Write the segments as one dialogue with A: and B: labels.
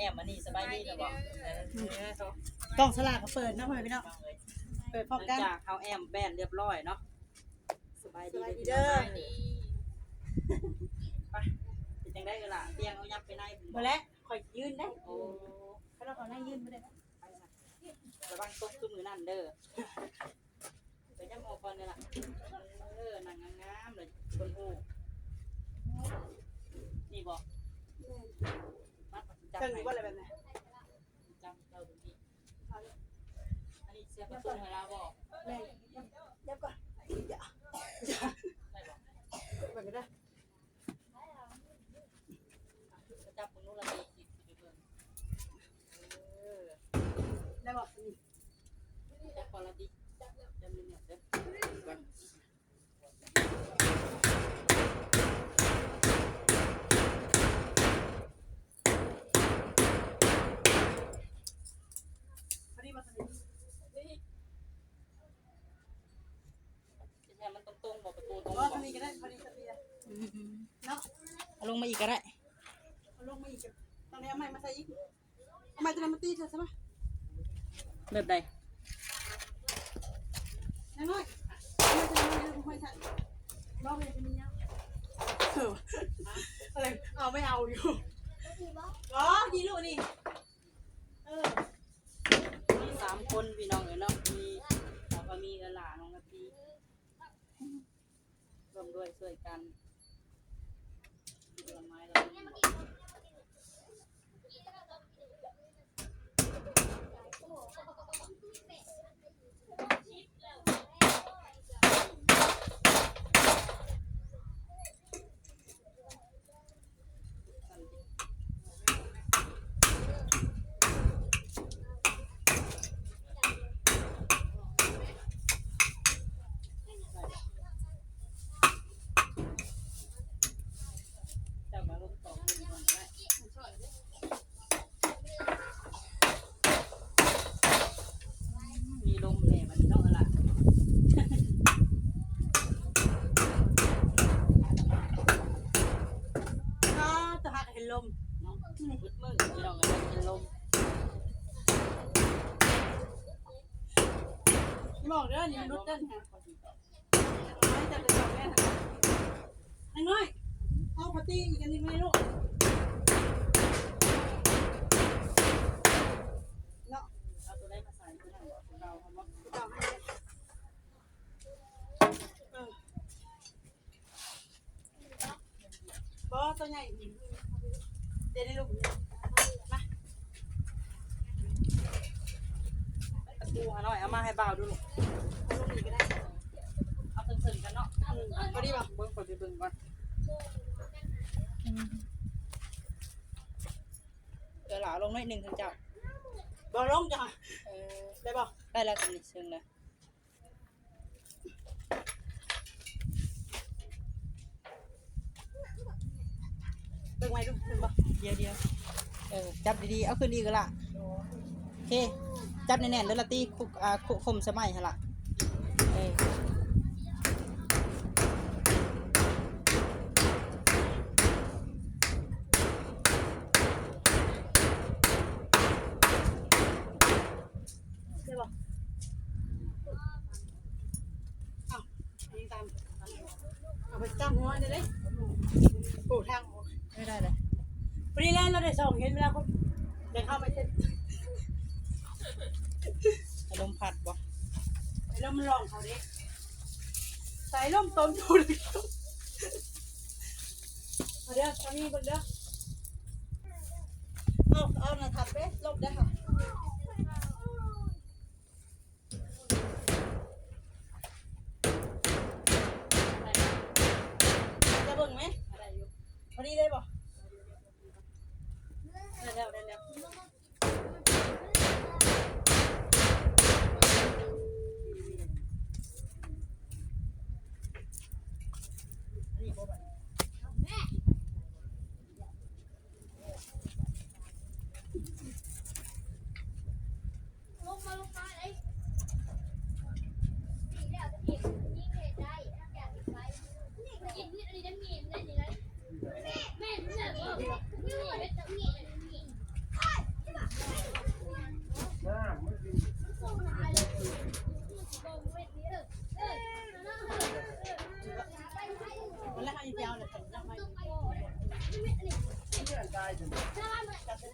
A: แอมมานี่สบายดีนะบอกเออก
B: ล่องสลากก็เปิดเนาะพ่อแม่พี่น้อง
A: ฟังเลย
B: เปิดพ
A: ห
B: ร้อม
A: ลัง
B: กัน
A: จากเขาแอมแบนเรียบร้อยเนาะสบายดี
B: สบายดีเด้อ
A: ไปเป็นจังได้เออล่ะเตียงเอายับไปใน
B: บ่แล้วข่อยยืนได้
A: โอ้
B: เขาเราขอนั่งยืนบ่ได้
A: ไประวังตกคือมือนั่นเด้อไปยับออกก่อนเลยล่ะเออนั่งงามๆเลยคนหูนี่บอกมัด จับ
B: เชิง
A: ไหน
B: นี่บ่อะไรแบบนั้น
A: จำเราดูนี่อันนี้เสียประตูให้เราบอก
B: แม่ยับก่อนอย่า
A: ได้บอก
B: เปิดก็ได้
A: ก็จับคนนู้นละดีจิตสิไปเบิ่งเออ
B: ได้บ่นี่
A: จับคนละดีจับจับมือเนี่ยเด้อก่อน
B: พอดีบ่ตอนนี้
A: จะแทนมันตรงๆบอกประตูตรง
B: บ่ตอนนี้ก็ได้พอดีตอนนี้เนาะ
A: เอาลงมาอีกก็ได้
B: เอาลงมาอีกตอนนี้เอาไม้มาใส่อีกเอาไม้ตัวนั้นมาตีเถอะใช่ไหม
A: เริ่มได้
B: น้อยๆเอาไม้ตัวนั้นมาใส่บ่ไปเป็นยังเอออะไรเอาไม่เอาอยู่อ๋อดีลูกนี่เออ
A: มีสามคนพี่น้องเอ๋ยเนาะมีแล้วก็มีเออหลาน้องกะพีรวมด้วยช่วยกัน Christmas. เด้
B: อนี่มั
A: น
B: รุดเด้นฮะไม่จับเลยจับแม่ฮะน้อยเอาพอตีอีกอันหนึงไหมลูกเนาะ
A: เอาตัวได้มาใส่ที่นั่นของเราทำว่า
B: จับให้เออบ่ตัวใหญ่เดี๋ยวได้ลูกมา
A: ตะ ปูหาหน่อยเอามาให้บ่าวดูลูก
B: เอาลงอีกก็ได้
A: เอาเพิ่งๆกันเนาะ
B: อืมพอดีป่ะ
A: เบิ่งก่อนไปเบิ่งก่อนเออหลาลงหน่อยหนึ่งถึงเจ้า
B: บ่ลงจ้ะ
A: เออ
B: ได้ป่
A: ได้แล้วสำนิทเชิงเลย
B: เบิ่งไว้ดูเบิ่งบ่
A: เดี๋ยวเดียวเออจับดีๆเอาขึ้นดีก็ละโอเค จับแน่นๆแล้วละตีคุกอ่าคุคมสมัยฮะล่ะเออ
B: เอาอันนี้ตามเอาไปจ้ำหัวเดี๋ยวเลยโอ้ทาง
A: ไม่ได้เลย
B: ฟรีแลนเราได้สองเห็นเวลาคนเดินเข้าไปเซ็น
A: อารมณ์ผัดบ่
B: ไอ้ลมมันลองเขา ดิใส่ลมต้มดูดิเอาเด้อตอนนี้เบิ่งเด้อเอาเอาหน้าทับเด้ลบได้ค่ะเบิ่งไหม
A: อะไรอยู่
B: พอดีเลยบ่ได้แล้วได้แล้ว
A: อันนี้บ่บัด
B: จับเลย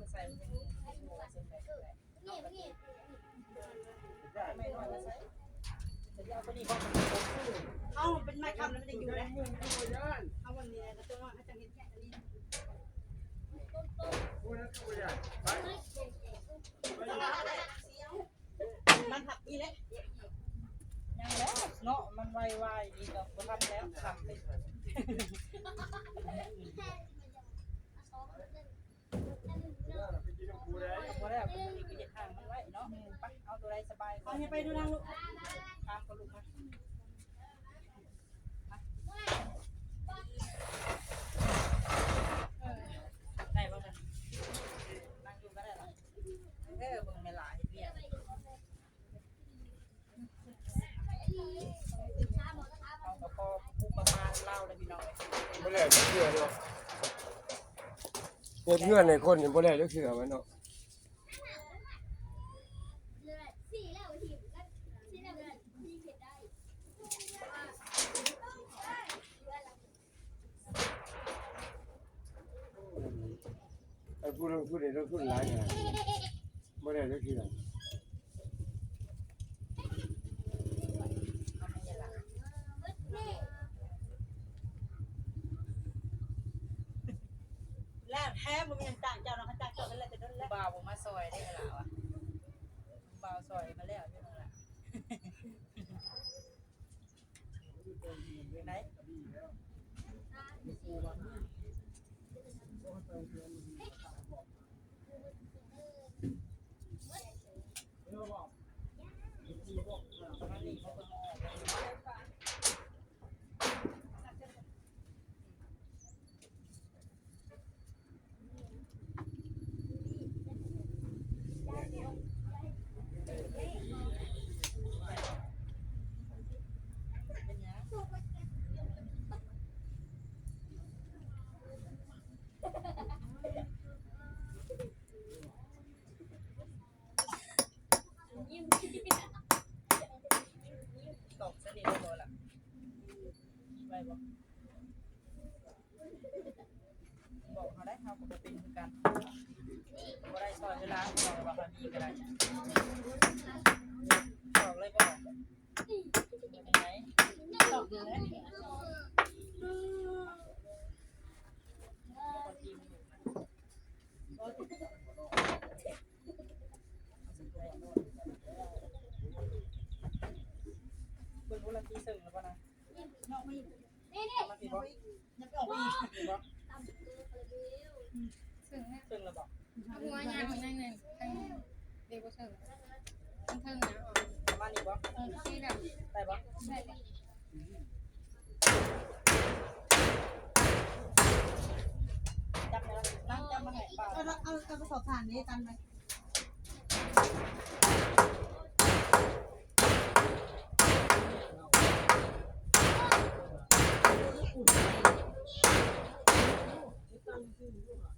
B: มาใส่มันยังหัวเส้นแบบไม่น้อยมาใส่แต่ยาคนนี้ก็เอาเป็นไม้คำแล้วมันจะอยู่ได้เอาวันนี้นะตัวน้อยให้จังเห็นแค่นี้ มันหักอีแล้ว
A: ยังแล้วเนาะมันไวๆดีก็บ่ทันแล้วทำไปบ่ได้เอาไปอีกเฮ็ดทางมันไว้เนาะไปเอาตัวใดสบาย
B: เอาไปดูนางลูก
A: ตามก็ลูกมาได้บ่กันนั่งอยู่ก็ได้ล่ะเออเบิ่งแม่หลายเฮ็ดเวียกเอาก็พอปุ ประมาณเล่าได้พี่น้อง
C: บ่ได้จักเทื่อเนาะเพื่อนในคนนี่บ่ได้เทื่อมันเนาะไอ้ผู้ลงทุนนี่ลงทุนหลายขนาดนี้บ่ได้จักทื่อ
B: แล้
D: ถึงเนี่ย
A: ซึ่งแล้วบ่
D: เอาหัวยางของนั่นเนี่ยทางเด็กก็ถึงทางเทิงนะออก
A: ประมาณนี้บ่
D: เออที่แบบ
A: ได้บ่
D: ใช่ปะ
A: จับแล้วนั่งจับมาให้ป้า
B: เอาเอาเอากระสอบผ่านนี้กันไป
A: จับเบิ่งเลยนะจับมาแล้วบ่ได้อยู่น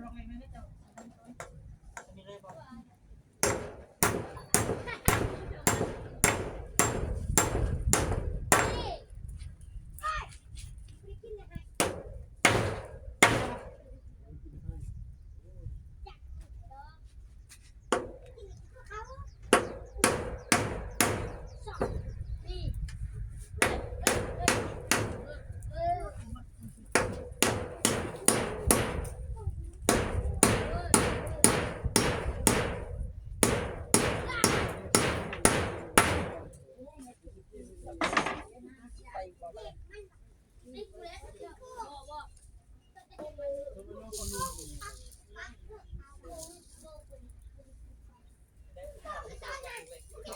A: เรา
B: ไปลองเองไม่ได้เจ้า
A: อันนี้เลยบ่ไปบ่ได้
B: เ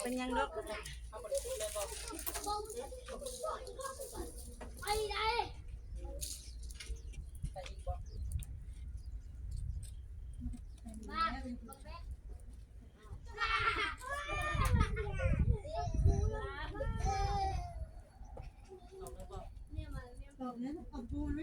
B: เป็นยังดอก
A: เขาบ่ได้พูดเลยบอกไปอีกบอก
B: ตอบนั้นตบปูนไหม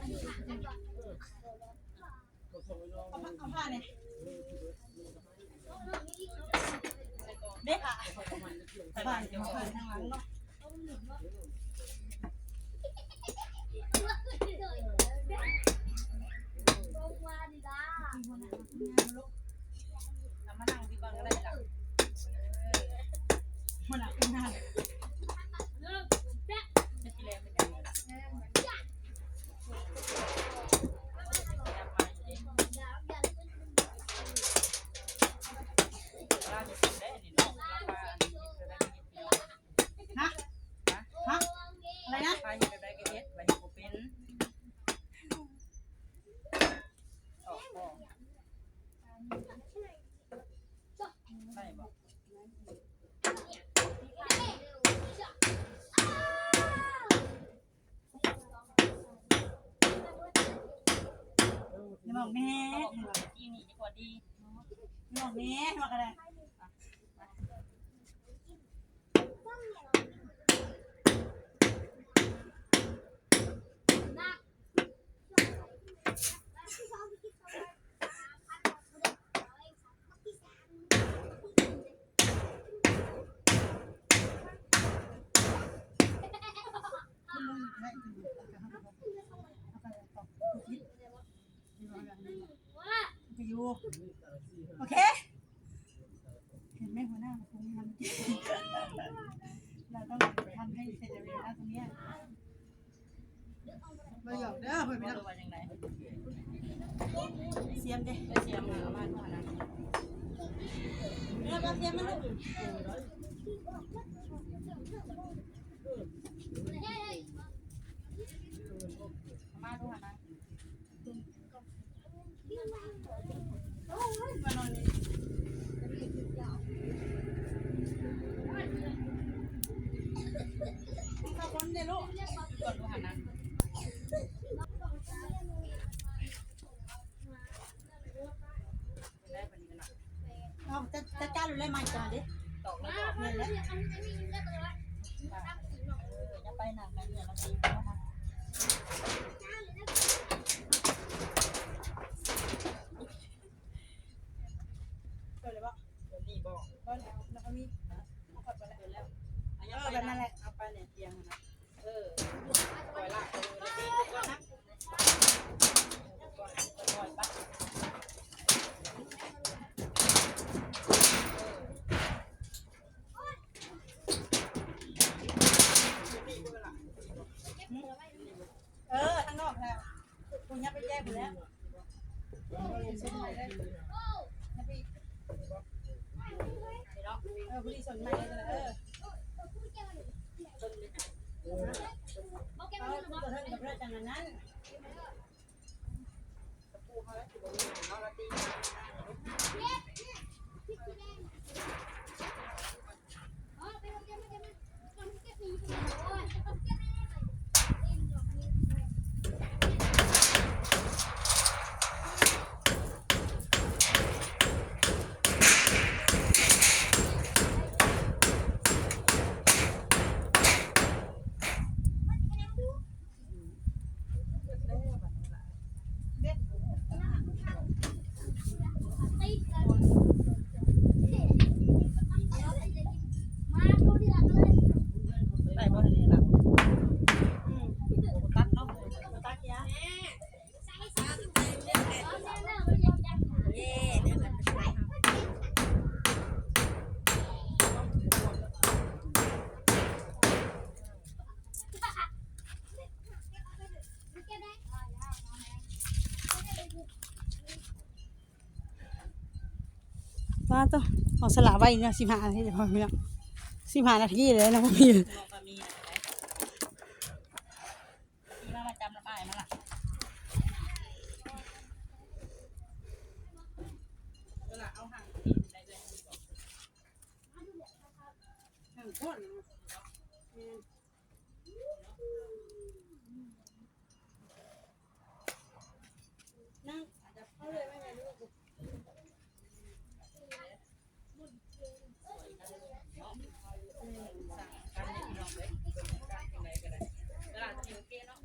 B: เอาผ้าเนี่ยเด็กอะผ้าเดี๋ยวผ้าทางหลังเนาะ
A: เอามานั่งพี่ก่อนก็ได้จ้ะ
B: มันอะเป็นงาน
A: จะกินแรงเป็นยังไงล่ะจับมาอยู่ดิเราจะกินได้อันนี้เนาะเราว่าอันนี้จะได้กินเดียว
B: ฮะฮะอะไรนะ
A: พาอยู่ไปได้ก็เฮ็ดไว้ให้บ่เป็นออกบ่ได้บ่
B: อย่าบอกแม่
A: เขาบอกว่าที่นี่ดีกว่าดี
B: อย่าบอกแม่บอกอะไร จะอยู่ โอเค เห็นไหมหัวหน้าคงทำเราต้องทำให้เสร็จเร็วนะตรงเนี้ยเราหยอกเด้อเพื่อน
A: บ่
B: ไม่ต้อ
A: รู้ว่าจังได
B: เสียมเด้
A: ไปเสียมหามาเท่านั้น
B: เนื้อปลาเสียมมันลูก
A: มาดูหานะ
B: มานอนนี่ข้าวคนเด้ลูก
A: ก่อนดูหานะได้ปานนี้กันน่ะ
B: เอาจะจะจ้าหรือไรมันจ้าดิ
A: ตอกแล้วก็
B: เนี่ยแหละ
A: เอออย่าไปนั่งไปเนี่ยเราสิเอามา
B: เปิดเลยป่ะ
A: เดี๋ยวนี้บอก
B: เปิดแล้วแล้วก็มีเอาขัดไปแล้ว
A: เดี๋ยวแล้วเอา
B: เอ
A: ยัง
B: อ
A: ไป
B: แบบนั้นแหละ
A: เอาไปเนี่ยเตียงนะเออปล่อยลากไปเลยดีก่อนนะก่อนปล่อยปะ
B: ดข้างนอกแล้วคุณยับไปแจ้งหมดแล้วเส้นใหม่ได้ยับไปเออผู้ดีสนใหม่เลยเออเอาตัวเท่ากับเรื่องจังนั้น
A: ปูเขาแล้วถือว่ามีเนาะละตี ได้บ่ทันนี้ล่ะอืมตัดเนาะตัดยา
B: ว่าต้องเอา สละไว้เนี่ยสิบห้าให้เดี๋ยวพอไม่เอาสิบห้านาทีเลยนะพี่
A: นะมีมามาจำระบายมาล่ะเอาล่ะเอาห่างที่ได้เลยดีกว่า
B: ห่างก้นนั่งอาจจะเข้าเลยไม่ไงลูก
A: สั่งกันให้พี่น้องเลยการยังไงก็ได้เวลาจะมีโอเคเนาะ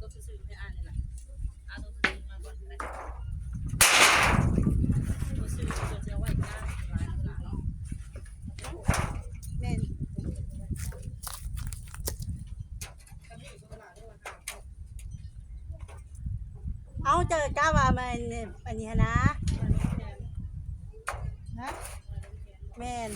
A: ตัวซื่อๆให้อ่านนี่แหละอ่านตัวซื่อๆมาก่อนก็ได้ตัวซื่อๆตัวจะเอาไว้กลางหลายเวลาเนาะ
B: แม่น
A: ก็มีเวลาด้วยว่าค่ะ
B: เอาเจ มาอันนี้นะนะแม่น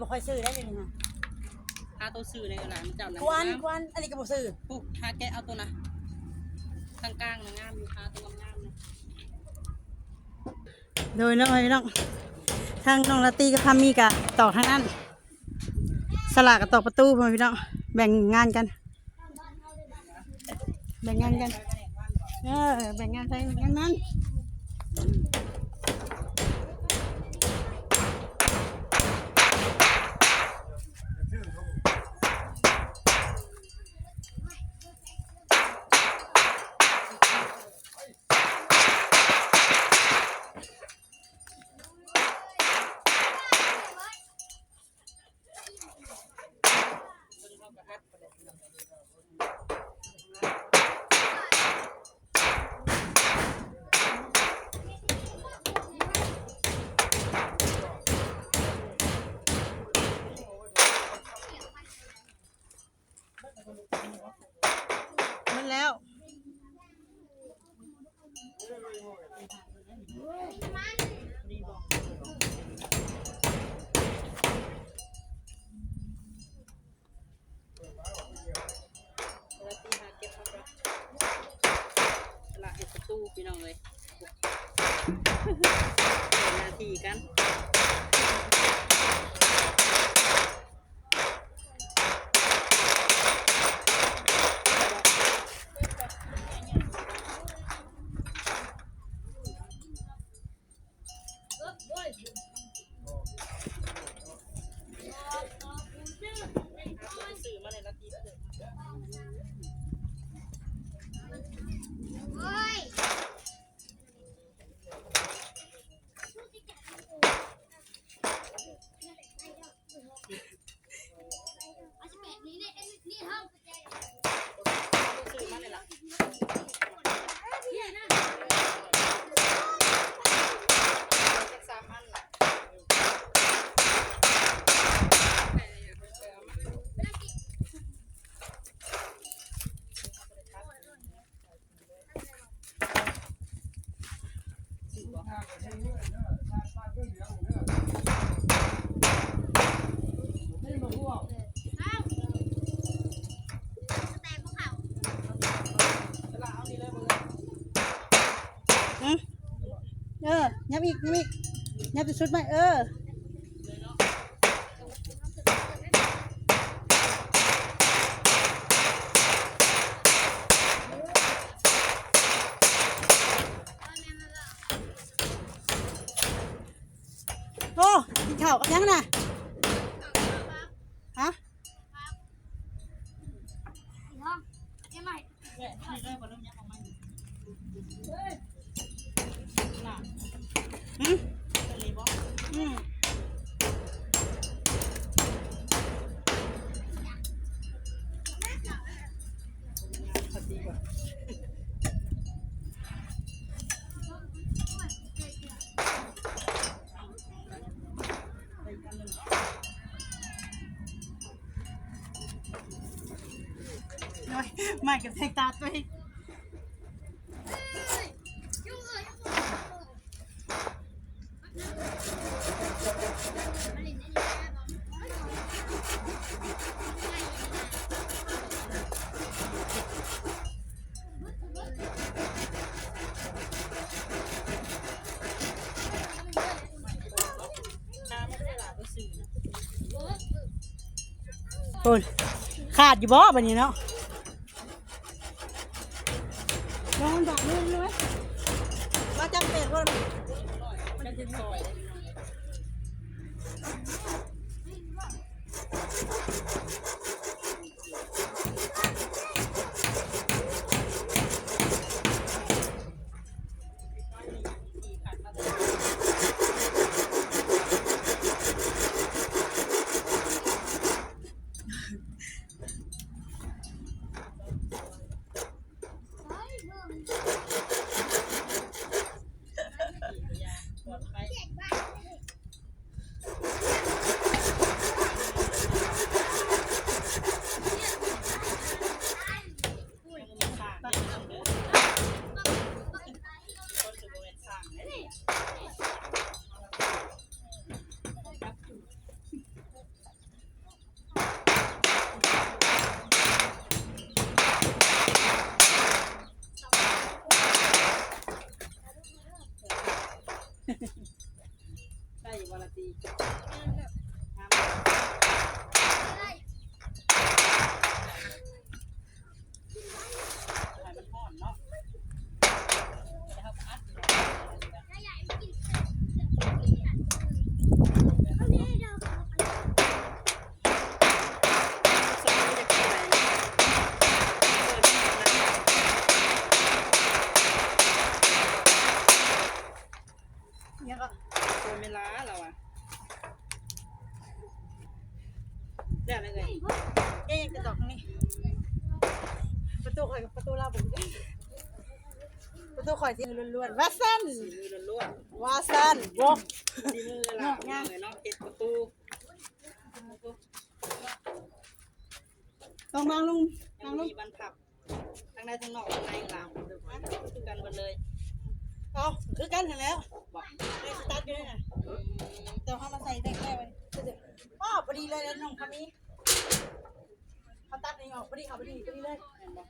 B: บ่ค่อยซื้อได้เลยนะ
A: หาตัวซื่อในกระดาษมันเจ้านะ
B: ควันควันอันนี้ก็บ่ซื้อ
A: ปุ๊บหาแกะเอาตัวนะกลางๆนะงามอยู่หาตัวงามๆนะ
B: โดยน้องพี่น้องทางน้องลาตีกับพามีกะต่อทางนั้นสลากกับต่อประตูพ่อพี่น้องแบ่งงานกัน แบ่งงานกัน เออแบ่งงานไปงานนั้นมัน
A: บอีกนั
B: บอีกยับจะชุดไหมเออ โอ้กินข้าวกับยังน่ะฮะ อืมอืม ไม่กับแทงตาตัวเองโอ้ยขาดอยู่บ่บัดนี้เนาะ ล้วนๆว่าสั้น
A: สีมือล้วน
B: ว่าสั้นวง
A: ๆสีมือละงานเลยเนาะเอ็ดประตู
B: ลองบางลุง
A: ยั
B: บางงลุง
A: มีบรรทับทั้งในทั้งนอกทั้งในหลังคือกันหมดเลย
B: เอาคือกันเห็นแล้ว
A: บอก
B: ได้สตาร์ทอยู่นี่น่ะเดี๋ยวเขามาใส่แรกๆไว้อ๋อพอดีเลยแล้วน้องคนนี้เขาตัดนี่ออกพอดีเขาพอดีพอดีเลย
A: เห็นบอก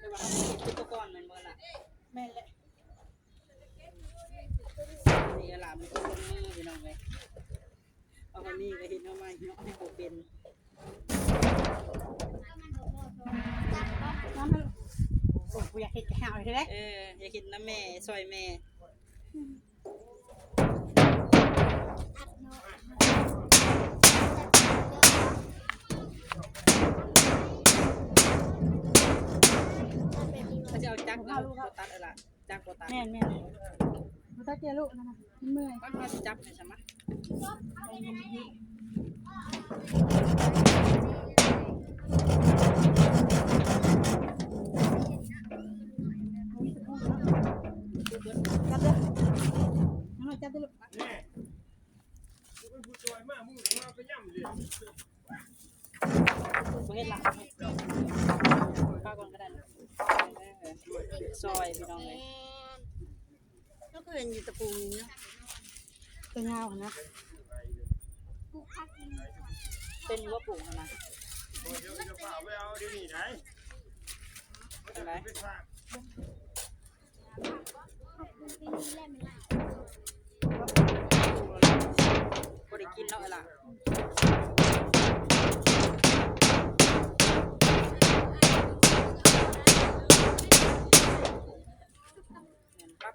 A: แต่ว่าเขาเห็นอุปกรณ์มันเมื่อละ
B: แม่นเลย
A: นี่หลานมันก็ลงมือพี่น้องเลยเอาคนนี้ก็เห็นเอามาเนาะให้โบเป็น
B: น้ำมันโอ้กูอยากเห็นแกหาวเลยเด้
A: เอออย่าคิดนะแม่ซอยแม่ เขาจะเอาจักรเอาลูกตัดอะไรล่ะจักรโบตัด
B: แม่นแม่นมันตัดเจลูกนะคะมันเมื่อย
A: ก็มาจับใช่ไหม
B: จับเด้อน้องจับเด้อลูก
C: มึงผู้ช่วยมากมึงมาไปย่ำเลย
A: กูเห็นหลังป้าก่อนก็ได้นะซอยพี่น้องเลย
B: ก็เห็นอยู่ตะปูนี่เนาะ
A: เงาวนะเป็นอยู่ว่าปลูกหั่นนะ
C: เดี๋ยวจะพาไปเอาดีนี้ไหน
A: เป็นไร
C: ไปฝาก
A: บ่ได้กินแล้วเอ้ยล่ะแม่นปั๊บ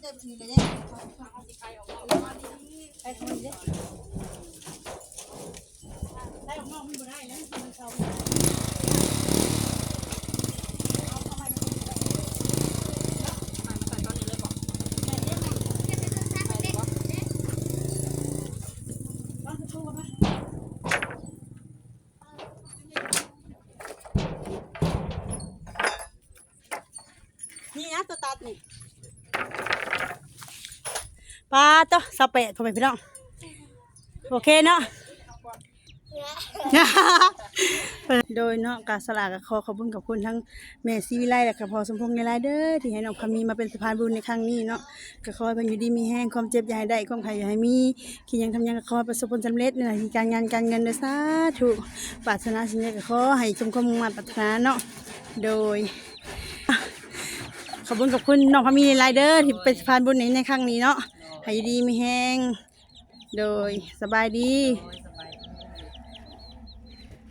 B: เจ็บนี่เลยเนี่ย
A: เอาสิใครออกมา
B: ไอ้คนนี้ได้ออกนอกมันบ่ได้แล้วมันเข้า
A: มาใส่ตอนนี้เลยบอก
B: บ้านตะปูมานี่นะตัวตัดนี่ ปลาตัวสเปดพ่อแม่พี่น้องโอเคเนาะโดยเนาะการสลากก็ขอขอบคุณกับคุณทั้งแม่ซีวิไลและก็พอสมพงษ์ในรายเด้อที่ให้น้องพามีมาเป็นสะพานบุญในครั้งนี้เนาะก็ขอให้เพิ่นอยู่ดีมีแห้งความเจ็บอย่าให้ได้ความไข่อย่าให้มีคิดหยังทำหยังก็ขอให้ประสบผลสำเร็จในหน้าที่การงานการเงินเด้อสาธุปรารถนาสิ่งใดก็ขอให้สมความมุ่งมั่นปรารถนาเนาะโดยขอบคุณกับคุณน้องพามีในรายเด้อที่เป็นสะพานบุญในในครั้งนี้เนาะ ให้อยู่ดีมีแห้ง โดยสบายดี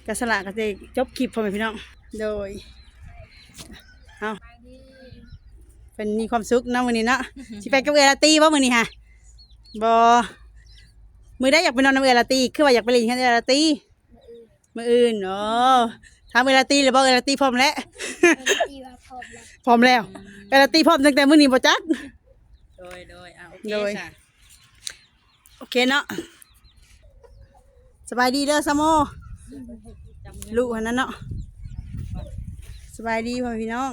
B: กสละก็จะจบคลิปพ่อแม่พี่น้อง โดยเอาเป็นมีความสุขเนาะมื้อนี้เนาะสิไปกับเอลาตีบ่มื้อนี้ฮะบ่มื้อได้อยากไปนอนน้ำเอลาตีคือว่าอยากไปเล่นกับเอลาตีมื้ออื่นเนาะถามเอลาตีหรือบ่เอลาตีพร้อมแล้วพร้อมแล้วเอลาตีพร้อมตั้งแต่มื้อนี้บ่จัก
A: โดยโดยอะ โอเค
B: โดย
A: ค่ะ
B: โอเคเนาะสบายดีเด้อซะโม
A: จำเงิน
B: ลูกหันนั้นเนาะสบายดีพ่อแม่พี่น้อง